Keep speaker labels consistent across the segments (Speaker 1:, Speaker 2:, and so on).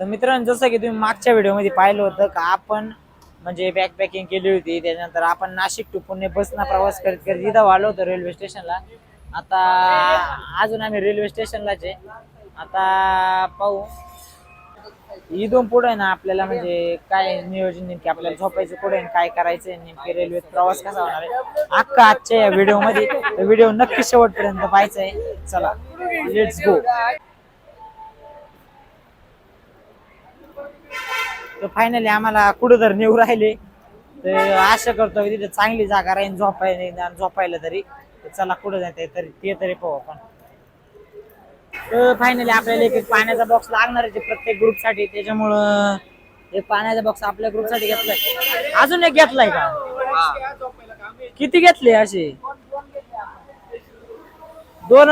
Speaker 1: तर मित्रांनो जसं की तुम्ही मागच्या व्हिडिओमध्ये पाहिलं होतं का आपण म्हणजे बॅग पॅकिंग केली होती त्याच्यानंतर आपण नाशिक टू पुणे बसना प्रवास करीत करीत इथं आलो होतो रेल्वे स्टेशनला आता अजून आम्ही रेल्वे स्टेशनलाच आहे. आता पाहू. इथून पुढे ना आपल्याला म्हणजे काय नियोजन नेमके आपल्याला झोपायचं पुढे काय करायचंय नेमके रेल्वेत प्रवास कसा होणार आहे. अख्खा आजच्या या व्हिडिओमध्ये व्हिडिओ नक्की शेवटपर्यंत पाहायचा आहे. चला लेट्स गो तर फायनली आम्हाला कुठं तर नेऊ राहिले. तर आशा करतो की तिथे चांगली जागा राहील झोपायला झोपायला तरी. चला कुठं जाते तरी ते तरी पाहू आपण. तर फायनली आपल्याला एक पाण्याचा बॉक्स लागणार आहे प्रत्येक ग्रुपसाठी. त्याच्यामुळं एक पाण्याचा बॉक्स आपल्या ग्रुपसाठी घेतलाय. अजून एक घेतलाय का? किती घेतले असे? दोन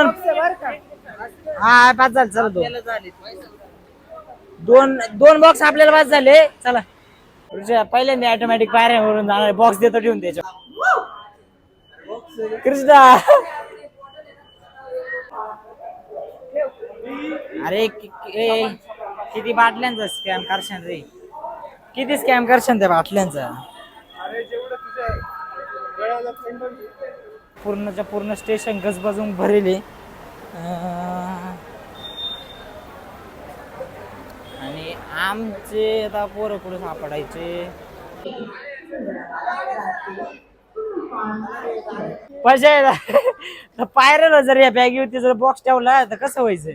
Speaker 1: हा पाच झाले चला दोन. दोन दोन बॉक्स आपल्याला पास झाले. चला. कृष्णा, पहिल्यांदा ऑटोमॅटिक पायऱ्यावरून जाणार बॉक्स देतो ठेवून त्याच्या कृष्णा. अरे किती बाटल्यांचा स्कॅम करशान रे? किती स्कॅम करशान त्या बाटल्यांचा? पूर्णच्या पूर्ण स्टेशन गजबजून भरेले अं, आणि आमचे आता पोरं कुठे सापडायचे? पैसे पायऱ्याला जर या बॅगीवरती जर बॉक्स ठेवला तर कसं व्हायचं?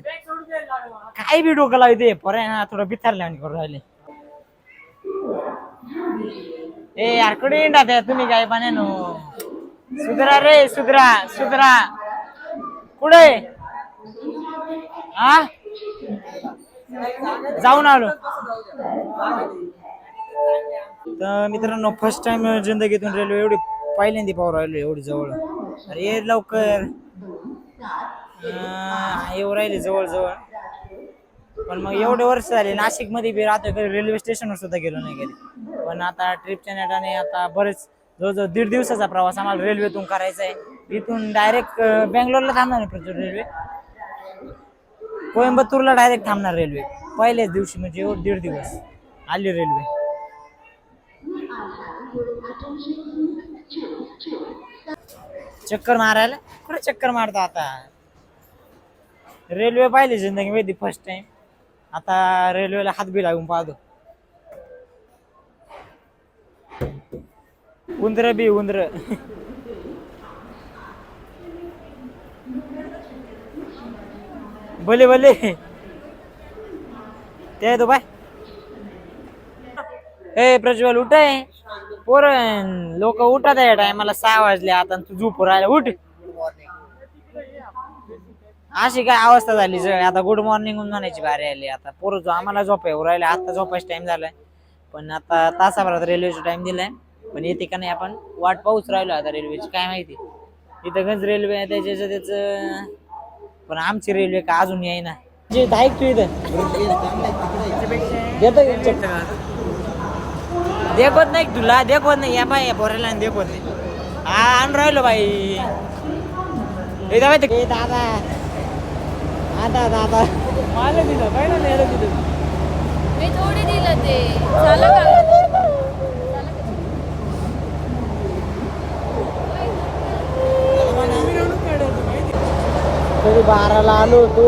Speaker 1: काय बी डोकं लावते पोरं ना थोडं बिथारल्या आणि करून राहिले. ए यारकडे इंडा त्या तुम्ही काय पाण्यानो? सुधरा रे सुधरा सुधरा. कुठे हा जाऊन आलो. तर मित्रांनो फर्स्ट टाइम जिंदगीतून रेल्वे एवढी पहिल्यांदा पाहू राहिलो एवढी जवळ. अरे ये लवकर. येऊ राहिले जवळ जवळ पण मग एवढे वर्ष झाले नाशिकमध्ये बी राहतो रेल्वे स्टेशनवर सुद्धा गेलो नाही गेले पण आता ट्रिपच्या नेटाने आता बरेच जवळजवळ दीड दिवसाचा प्रवास आम्हाला रेल्वेतून करायचा आहे इथून डायरेक्ट बेंगलोरला थांबणार प्रचूर रेल्वे कोइंबतूरला डायरेक्ट थांबणार रेल्वे पहिल्याच दिवशी म्हणजे दीड दिवस आली रेल्वे चक्कर मारायला? कुठे चक्कर मारतो आता? रेल्वे पाहिली जिंदगी मध्ये फर्स्ट टाइम आता रेल्वेला हात बी लागून पाहतो. उंदर बी उंदर. भले भले. ते तो बाय. ए प्रज्वल उठ आहे पोर लोक उठत आहे टायमाला सहा वाजले आता तू झोप राहिला. उठ. अशी काय अवस्था झाली सगळी. आता गुड मॉर्निंग म्हणायची बारी आली. आता पोरं जो आम्हाला झोप आहे राहिले. आता झोपायचा टाइम झालाय. पण आता तासाभरात रेल्वेचा टाइम दिलाय. पण येते का नाही आपण? वाट पाहूच राहिलो आता रेल्वेची काय माहिती? इथं गंज रेल्वे आहे त्याच्या त्याच पण आमची रेल्वे का अजून येईना. जे ऐक तू इथं. देतो का चक्कर? देखवत नाही तुला? देखवत नाही. या बाई या पोराला आणि देखवत नाही. हा आण राहिलो बाई. ए दादा ए दादा. आता दादा. मला दिलं काय ना दिलं
Speaker 2: मी थोडी दिलं ते. झालं का?
Speaker 1: कधी बाराला आलो होतो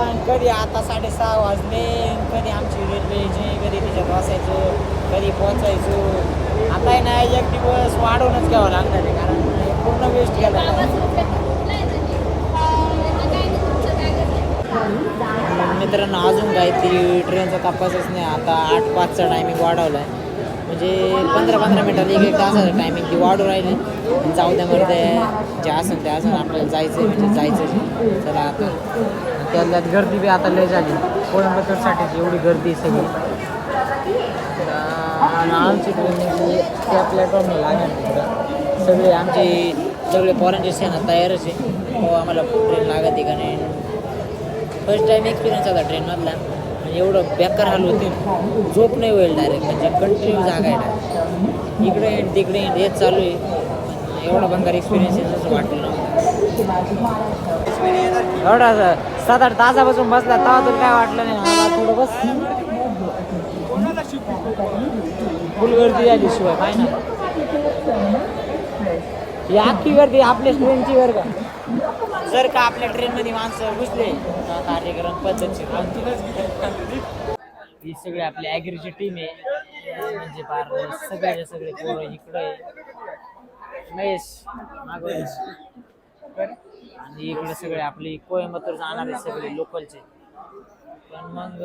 Speaker 1: आणि कधी आता साडेसहा वाजले कधी आमची रेल्वे यायची कधी तिच्यात बसायचो कधी पोहोचायचो. आता नाही एक दिवस वाढवूनच घ्यावं लागणार आहे कारण पूर्ण वेस्ट गेला.
Speaker 2: काय
Speaker 1: मित्रांनो अजून काहीतरी ट्रेनचा तपासच नाही. आता आठ पाचचा टायमिंग वाढवला आहे म्हणजे पंधरा पंधरा मिनटाला एक एक तासाचं टायमिंग ती वाढू राहिली. जाऊ द्या मध्ये जे असेल ते असेल आपल्याला जायचं आहे म्हणजे जायचं चला आता. त्यात गर्दी बी आता लय झाली. कोइंबतूरसाठी एवढी गर्दी आहे सगळी. आणि आमची ट्रेन त्या प्लॅटफॉर्मला लागणार सगळे आमचे सगळे पोरांचे सेना तयारच आहे. हो आम्हाला ट्रेन लागत आहे का नाही? फर्स्ट टाइम एक्सपिरियन्स होता ट्रेनमधला. एवढं बेकार हाल होते. झोप नाही होईल डायरेक्ट म्हणजे कंटिन्यू जागा आहे इकडे येईन तिकडे येईन हेच चालू आहे. एवढा भंगार एक्सपिरियन्स आहे असं वाटलं. नव्हतं एवढा सात आठ तासापासून बसला तेव्हा तर काय वाटलं नाही मला. थोडं बस. फुल गर्दी झाली शिवाय काय ना ही अख्खी गर्दी आपल्या स्टुडंटची वर्ग जर का आपल्या ट्रेन मध्ये माणसं घुसले कार्यक्रम पद्धतशीर ही सगळी आपली ॲग्रीची टीम आहे. म्हणजे फार सगळे सगळे पोरं इकडं महेश मागं आणि इकडे सगळे आपली कोयंबतूर जाणारे सगळे लोकलचे. पण मग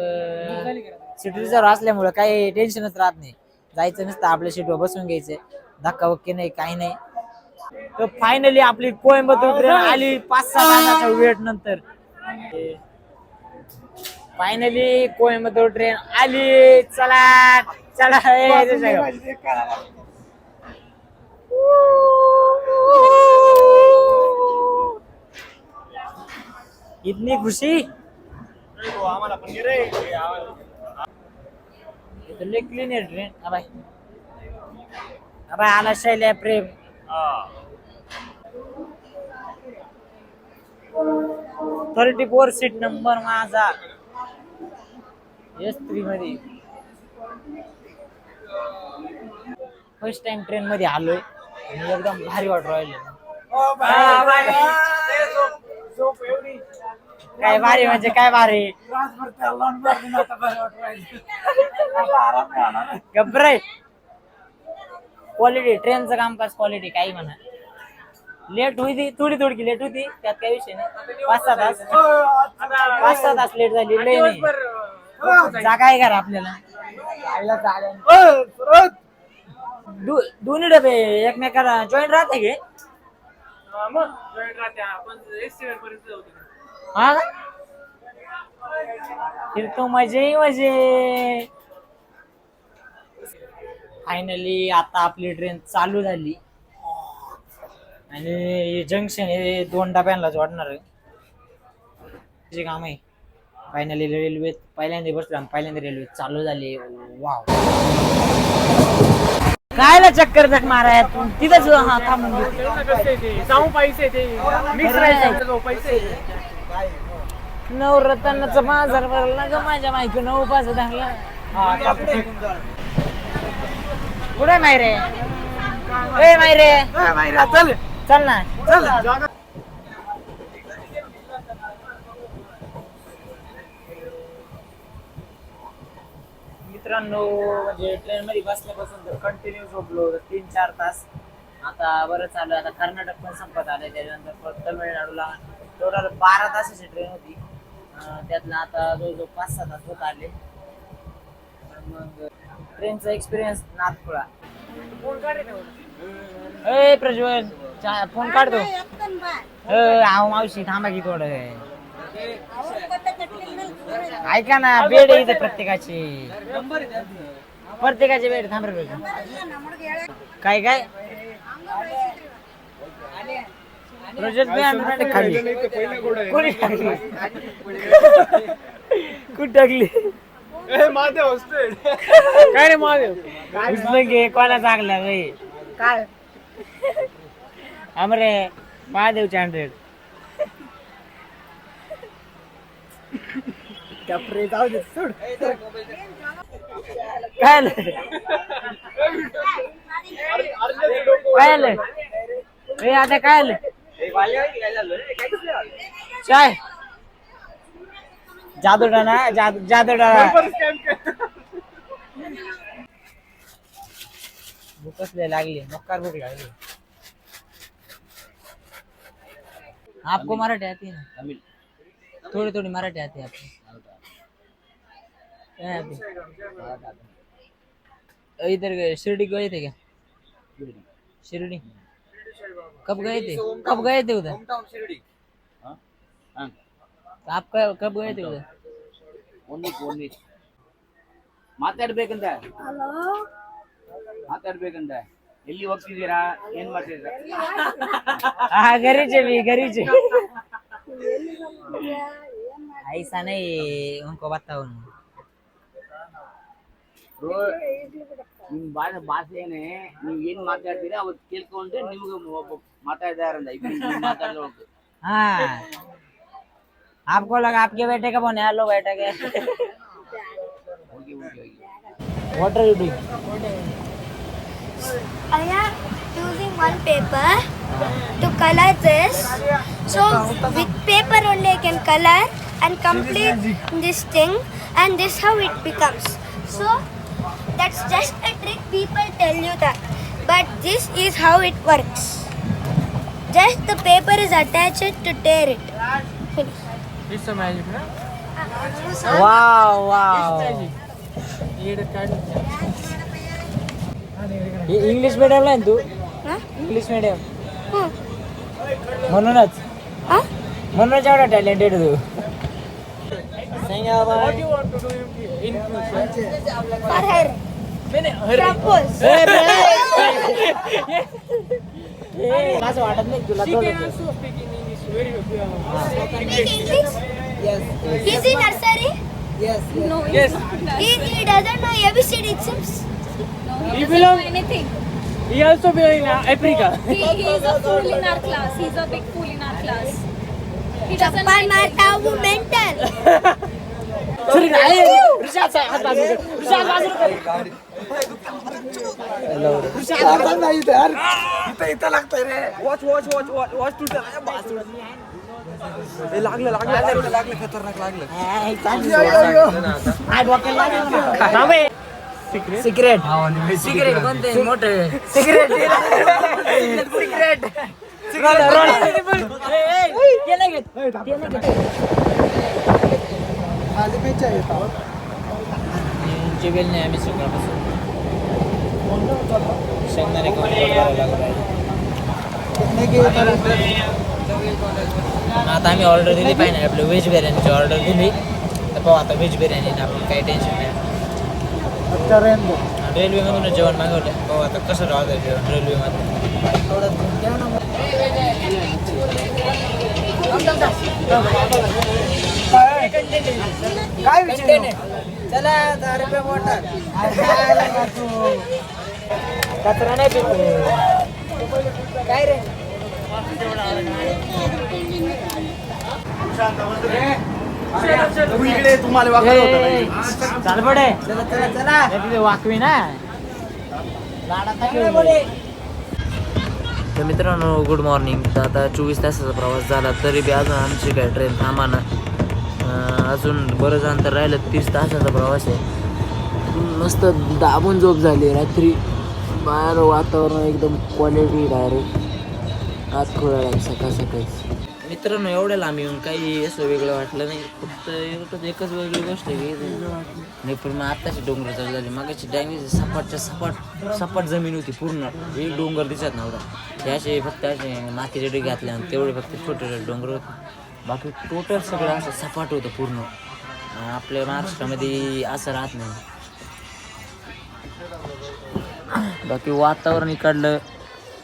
Speaker 1: सीट रिझर्व असल्यामुळं काही टेन्शनच राहत नाही. जायचं नसतं आपल्या सीटवर बसून घ्यायचं. धक्का नाही काही नाही. तर फायनली आपली कोयंबतूर ट्रेन आली पाच सहा तासाच्या वेट नंतर. फायनली कोयंबतूर ट्रेन आली. चला चला ए. इतनी खुशी? क्लीन आहे ट्रेन. अबाय अबाय आला Shailya Prem. Thirty four seat number माझा. एस थ्री मध्ये. फर्स्ट टाइम ट्रेन मध्ये आलोय. आणि एकदम भारी वाटू राहिलं. काय भारी म्हणजे काय भारी? गबरे क्वालिटी ट्रेनचं कामकाज क्वालिटी काही म्हणा. लेट होती थोडी थोडी लेट होती त्यात काही विषय नाही. पाच सहा तास. पाच सहा तास लेट झाली लय नाही. जागा आहे का आपल्याला. दो- दोन्ही डबे एकमेकाला जॉईन राहते गे हा? फिर तो मजे ही मजे. फायनली आता आपली ट्रेन चालू झाली. आणि हे जंक्शन हे दोन डब्यांना जोडणार आहे. जे काम आहे. फायनली रेल्वे पहिल्यांदा बसलो आणि पहिल्यांदा रेल्वे चालू झाली. वाव कायला चक्कर जग माराय तिथंच हा थांबून घेतो.
Speaker 3: जाऊ पैसे ते. मिक्स राहायचं पैसे.
Speaker 1: नवरत्नाचा बाजार भरला ग माझ्या माहिती नऊ पाच धाकला कुठे मायरे? ए मायरे.
Speaker 3: चल.
Speaker 1: चल ना.
Speaker 3: चल
Speaker 1: मित्रांनो म्हणजे ट्रेन मध्ये बसल्यापासून तर कंटिन्यू झोपलो. तीन चार तास. आता बरं चालू. आता कर्नाटक पण संपत आलंय. त्याच्यानंतर परत तमिळनाडूला. टोटल बारा तासाची ट्रेन होती. त्यातलं आता जवळजवळ पाच सहा तास होत आले. मग ट्रेनचा एक्सपिरियन्स नागपुरा ए प्रज्वल चा- फोन काढतो ए, आहो मावशी थांबा की थोडं. ऐका ना बेड आहे इथे प्रत्येकाची. प्रत्येकाची बेड थांब रे प्रज्वल. काय काय? प्रज्वल बे आम्ही नाही खाल्ली कोणी टाकली कुठं टाकली?
Speaker 3: महादेव काय रे महादेव
Speaker 1: उचलून घे कोणा चांगला रे
Speaker 3: काय?
Speaker 1: आमरे महादेवचे हंड्रेड
Speaker 3: कपडे जाऊ दे सोड.
Speaker 1: काय आलं? काय आलं? ए आता काय आलं? काय? जादू डाना जादू जादू डाना भूकच लय लागली नक्कार भूक लागली. आपको मराठी आती है ना? तमिल. थोड़ी थोड़ी मराठी आती है आपको. इधर गए शिरडी गए थे क्या? शिरडी. कब गए थे? कब गए थे उधर? आप कब गए थे उधर?
Speaker 4: माता हेलो ಮಾತಾಡ್ಬೇಕಂತ ಎಲ್ಲಿ ಹೋಗ್ತಿದ್ದೀರಾ ಏನ್ ಮಾಡ್ತಿದ್ದೀರಾ
Speaker 1: हाँ गरीचे भी गरीचे ऐसा नहीं उनको बताओ
Speaker 4: ರೋ- ನಿಮ್ ಭಾಷೆ ಭಾಷೆನೆ ನೀವ್ ಏನ್ ಮಾತಾಡ್ತೀರಾ ಅವತ್ತು ಕೇಳ್ಕೊಂಡ್ರೆ ನಿಮ್ಗೆ ಒಬ್ಬ ಮಾತಾಡಿದಾರಂತ ಇಬ್ರು ಇಬ್ರು ಮಾತಾಡೋದು
Speaker 1: हाँ आपको लगा आपके बेटे का बोने हेलो बेटे के
Speaker 4: ಹೋಗಿ ಹೋಗಿ
Speaker 1: what R you doing
Speaker 2: I am using one paper to color this. So with paper only I can color and complete this thing and this how it becomes. So that's just a trick people tell you that. But this is how it works. Just the paper is attached to tear it.
Speaker 3: Magic.
Speaker 1: Ah, wow, wow.
Speaker 3: Magic.
Speaker 1: English
Speaker 3: మీడియంలో ఎందు English medium మొన్న మొన్న ఆడ
Speaker 2: talented Yes. Is he nursery? Yes. yes. No.
Speaker 3: Yes.
Speaker 2: He, he doesn't know ABCD. It's
Speaker 3: He belong.
Speaker 5: anything.
Speaker 3: He also belong in uh, Africa.
Speaker 5: He, he's a fool in our class. He's a big fool in our class. He doesn't
Speaker 2: mental.
Speaker 1: Sorry, कर. कर. डोक्याला लागेल ना. थांब हे. Secret secret कोणते मोठे secret secret jewel नाही आम्ही शेंगदाणे आता आम्ही ऑर्डर दिली पाहिजे आपलं व्हेज बिर्याणीची ऑर्डर दिली तर पाहू आता व्हेज बिर्याणी आपलं काही टेन्शन नाही रेल्वेमधूनच जेवण मागवलं. पाहू आता कसं राहतं जेवण रेल्वेमध्ये काय चला दहा रुपये मोटर कचरा नाही काय रे? चाल पडे. चला चला चला. तिथे वाकवी ना. तर मित्रांनो गुड मॉर्निंग तर आता चोवीस तासाचा प्रवास झाला तरी बी अजून आमची काय ट्रेन थांबाना अं, अजून बरंच अंतर राहिलं तीस तासाचा प्रवास आहे. मस्त दाबून झोप झाली रात्री. बाहेर वातावरण एकदम क्वालिटी डायरेक्ट आत खोळा सकाळ सकाळी. मित्रांनो एवढ्या लांब येऊन काही असं वेगळं वाटलं नाही. फक्त एकच एकच वेगळी गोष्ट आहे की नाही पण मग आत्ताची डोंगर चालू झाले मागाची डायमी सपाटच्या सपाट सपाट जमीन होती पूर्ण. एक डोंगर दिसत नव्हता. हे असे फक्त असे मातीचे डोके घातले आणि तेवढे फक्त छोटे छोटे डोंगर होते. बाकी टोटल सगळं असं सपाट होतं पूर्ण. आणि आपल्या महाराष्ट्रामध्ये असं राहत नाही. बाकी वातावरण इकडलं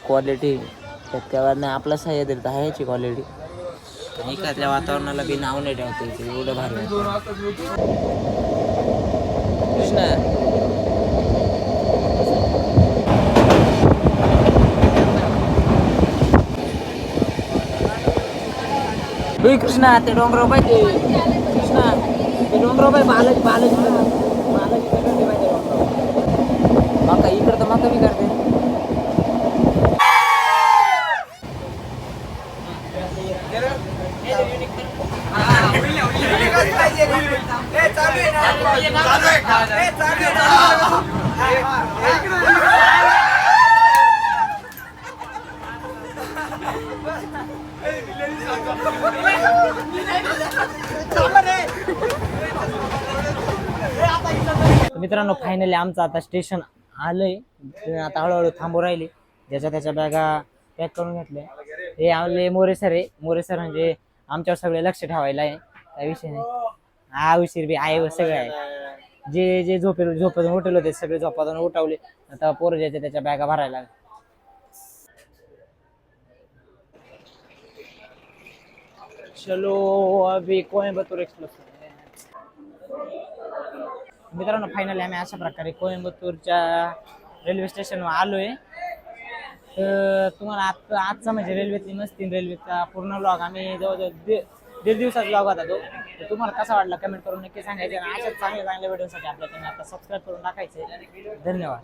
Speaker 1: क्वालिटी त्यावर नाही आपला सह्याद्री तर आहे याची क्वालिटी आणि इकडल्या वातावरणाला बी नाव नाही ठेवते इथे एवढं भारी कृष्णा होय कृष्णा ते डोंगराव पाहिजे कृष्णा ते डोंगराव पाहिजे बालाजी बालाजी बालाजी माका मका इकडं तर माका बी करते. मित्रांनो फायनली आमचं आता स्टेशन आलंय. आता हळूहळू थांबू राहिली. ज्याच्या त्याच्या बॅगा पॅक करून घेतल्या. हे आले मोरे सर आहे. मोरे सर म्हणजे आमच्यावर सगळे लक्ष ठेवायला आहे. त्या विषय नाही. हा उशीर बी आहे सगळं आहे. जे जे झोपे झोपातून उठवले होते सगळे झोपातून उठवले. आता पोरं जायचे त्याच्या बॅगा भरायला चलो अभी कोयंबतूर एक्सप्रेस मित्रांनो फायनली आम्ही अशा प्रकारे कोयंबतूरच्या रेल्वे स्टेशनवर आलोय. तर तुम्हाला आजचा आजचा म्हणजे रेल्वेतली मस्ती रेल्वेचा पूर्ण लॉग आम्ही जवळजवळ दीड दीड दिवसाचा लॉग होता तो. तर तुम्हाला कसा वाटला? कमेंट करून नक्की सांगायचं आणि अशाच चांगल्या चांगल्या व्हिडिओसाठी आपल्या चॅनल आता सबस्क्राईब करून टाकायचे. धन्यवाद.